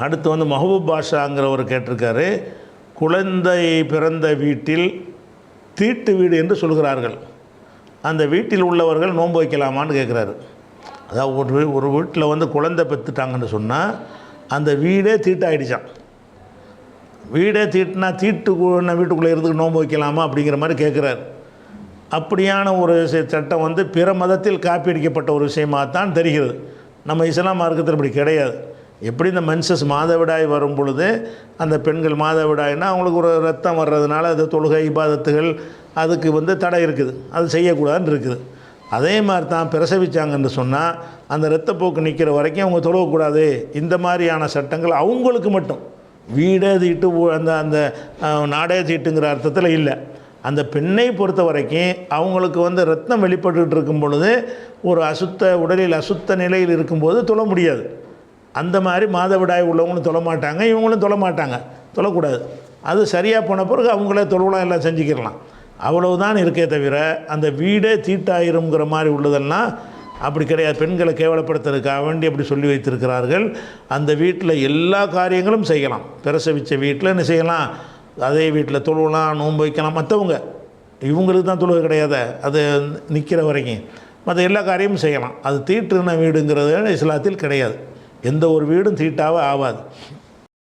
அடுத்து வந்து மஹபூப் பாஷாங்கிறவர் கேட்டிருக்காரு குழந்தை பிறந்த வீட்டில் தீட்டு வீடு என்று சொல்கிறார்கள். அந்த வீட்டில் உள்ளவர்கள் நோன்பு வைக்கலாமான்னு கேட்குறாரு. அதாவது ஒரு வீ- ஒரு வீட்டில் வந்து குழந்தை பெற்றுட்டாங்கன்னு சொன்னால் அந்த வீடே தீட்டாயிடுச்சான் வீடே தீட்டுனா தீட்டு வீட்டுக்குள்ளே இருந்து நோன்பு வைக்கலாமா அப்படிங்கிற மாதிரி கேட்குறாரு. அப்படியான ஒரு சட்டம் வந்து பிற மதத்தில் காப்பீடிக்கப்பட்ட ஒரு விஷயமாக தான் தெரிகிறது. நம்ம இஸ்லாம் மார்க்கத்தில் இப்படி கிடையாது. எப்படி இந்த மென்சஸ் மாதவிடாய் வரும் பொழுது அந்த பெண்கள் மாதவிடாய்னா அவங்களுக்கு ஒரு ரத்தம் வர்றதுனால அது தொழுகை இபாதத்துகள் அதுக்கு வந்து தடை இருக்குது. அது செய்யக்கூடாதுன்னு இருக்குது. அதே மாதிரி தான் பிரசவிச்சாங்கன்னு சொன்னால் அந்த இரத்தப்போக்கு நிற்கிற வரைக்கும் அவங்க தொழக்கூடாது இந்த மாதிரியான சட்டங்கள் அவங்களுக்கு மட்டும். வீடே தீட்டு அந்த அந்த நாடே தீட்டுங்கிற அர்த்தத்தில் இல்லை. அந்த பெண்ணை பொறுத்த வரைக்கும் அவங்களுக்கு வந்து ரத்தம் வெளிப்பட்டுக்கிட்டு இருக்கும் பொழுது ஒரு அசுத்த உடலில் அசுத்த நிலையில் இருக்கும்போது தொழ முடியாது. அந்த மாதிரி மாதவிடாய் உள்ளவங்களும் தொழ மாட்டாங்க இவங்களும் தொழ மாட்டாங்க தொழக்கூடாது. அது சரியாக போன பிறகு அவங்களே தொழுவலாம் எல்லாம் செஞ்சுக்கிடலாம். அவ்வளவுதான் இருக்கே தவிர அந்த வீடே தீட்டாயிருங்கிற மாதிரி உள்ளதெல்லாம் அப்படி கிடையாது. பெண்களை கேவலப்படுத்துறதுக்காக வேண்டி அப்படி சொல்லி வைத்திருக்கிறார்கள். அந்த வீட்டில் எல்லா காரியங்களும் செய்யலாம். பிரசவித்த வீட்டில் என்ன செய்யலாம்? அதே வீட்டில் தொழுவலாம் நோன்பு வைக்கலாம். மற்றவங்க இவங்களுக்கு தான் தொழுகை கிடையாது. அது நிற்கிற வரைக்கும். மற்ற எல்லா காரியமும் செய்யலாம். அது தீட்டுன வீடுங்கிறது இஸ்லாத்தில் கிடையாது. எந்த ஒரு வீடும் தீட்டாவே ஆகாது